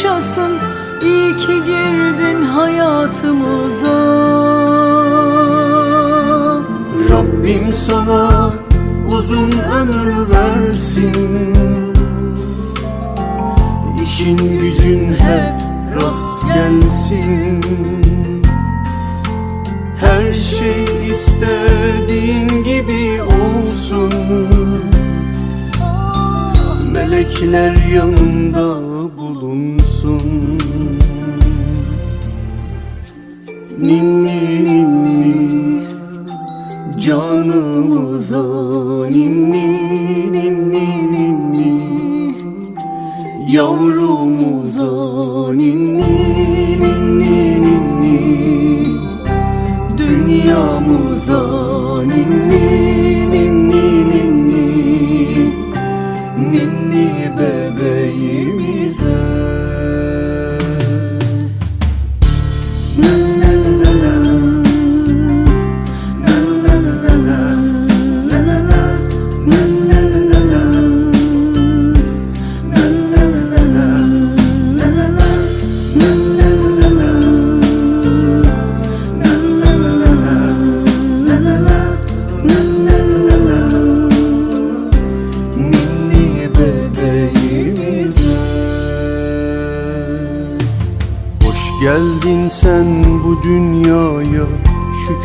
parçasın iyi ki girdin hayatımıza. Rabbim sana uzun ömür versin. İşin gücün hep rast gelsin. Her şey istediğin gibi Melekler yanında bulunsun. Ninni ninni Canımıza. Ninni ninni ninni Yavrumuza. Ninni ninni ninni Dünyamıza. Ninni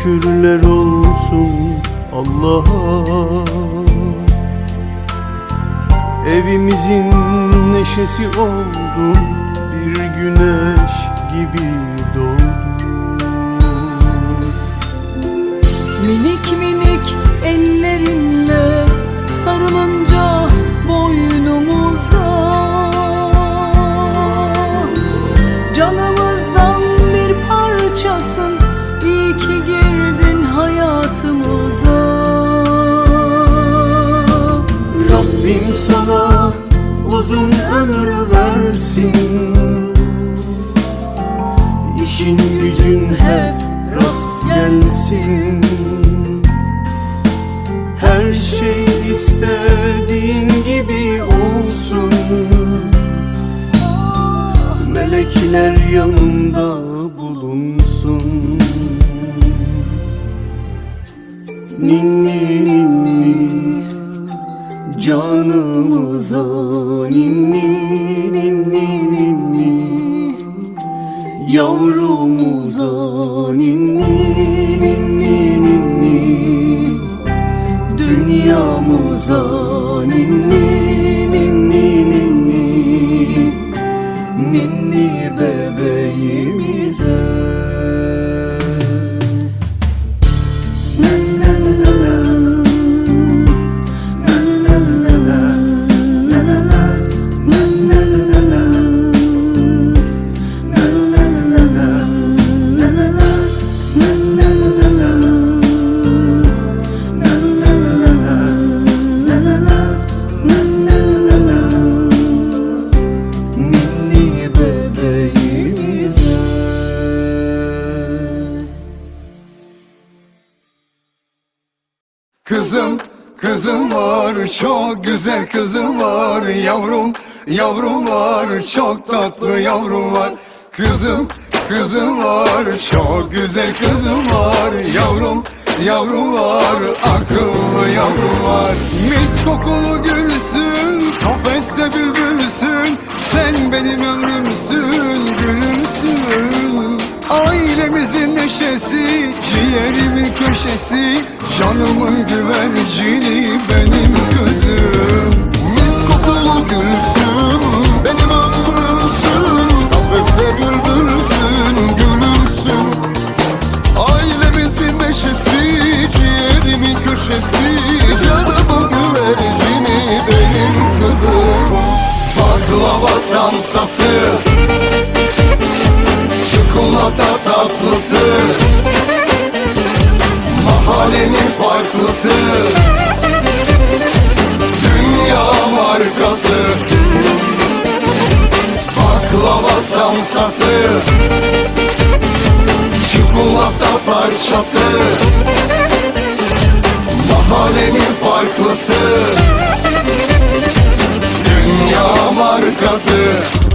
Şükürler olsun Allah'a. Evimizin neşesi oldun Bir güneş gibi doğdun Minik minik ömür versin. İşin gücün hep rast gelsin Yavrumuza ninni ninni ninni. Dünyamıza ninni ninni ninni. Ninni bebeğimize Kızım, kızım var, çok güzel kızım var. Yavrum, yavrum var, çok tatlı yavrum var. Kızım, kızım var, çok güzel kızım var. Yavrum, yavrum var, akıllı yavrum var. Mis kokulu gülsün, kafeste bülbülsün. Sen benim ömrümsün, gülümsün Ailemizin neşesi, ciğerimin köşesi Canımın güvercini benim kızım Mis kokulu gülsün, benim ömrümsün Kafeste bülbülsün, gülümsün. Ailemizin neşesi, ciğerimin köşesi Canımın güvercini benim kızım Sakla samsası Çikolata tatlısı. Mahallenin farklısı. Dünya markası. Baklava samsası. Çikolata parçası. Mahallenin farklısı. Dünya markası.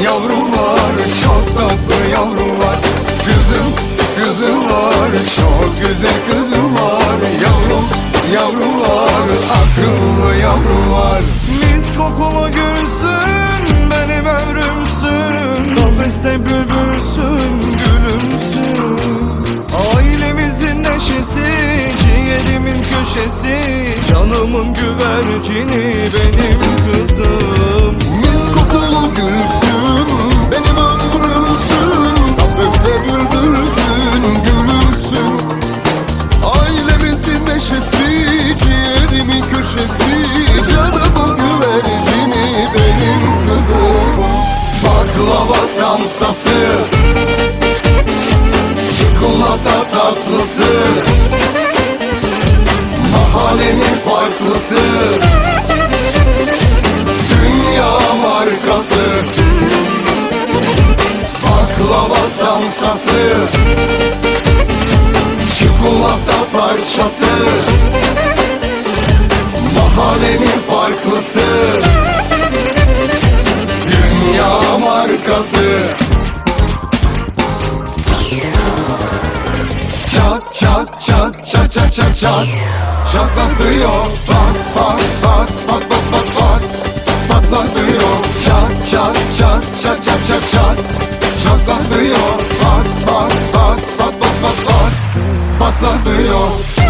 Var Çok tatlı yavrum var. Kızım, kızım var Çok güzel kızım var. Yavrum, var Akıllı yavrum var. Mis kokulu gülsün benim ömrümsün. Kafeste bülbülsün gülümsün. Ailemizin neşesi ciğerimin köşesi. Canımın güvercini benim Samsası Çikolata tatlısı. Mahallenin farklısı. Dünya markası. Baklava samsası. Çikolata parçası. Mahallenin farklısı markası Çat çat çat çat çat çat çat Çatlatıyor. Pat pat pat pat pat pat pat Patlatıyor. Çat çat çat çat çat çat çat Çatlatıyor. Pat pat pat pat pat pat pat Patlatıyor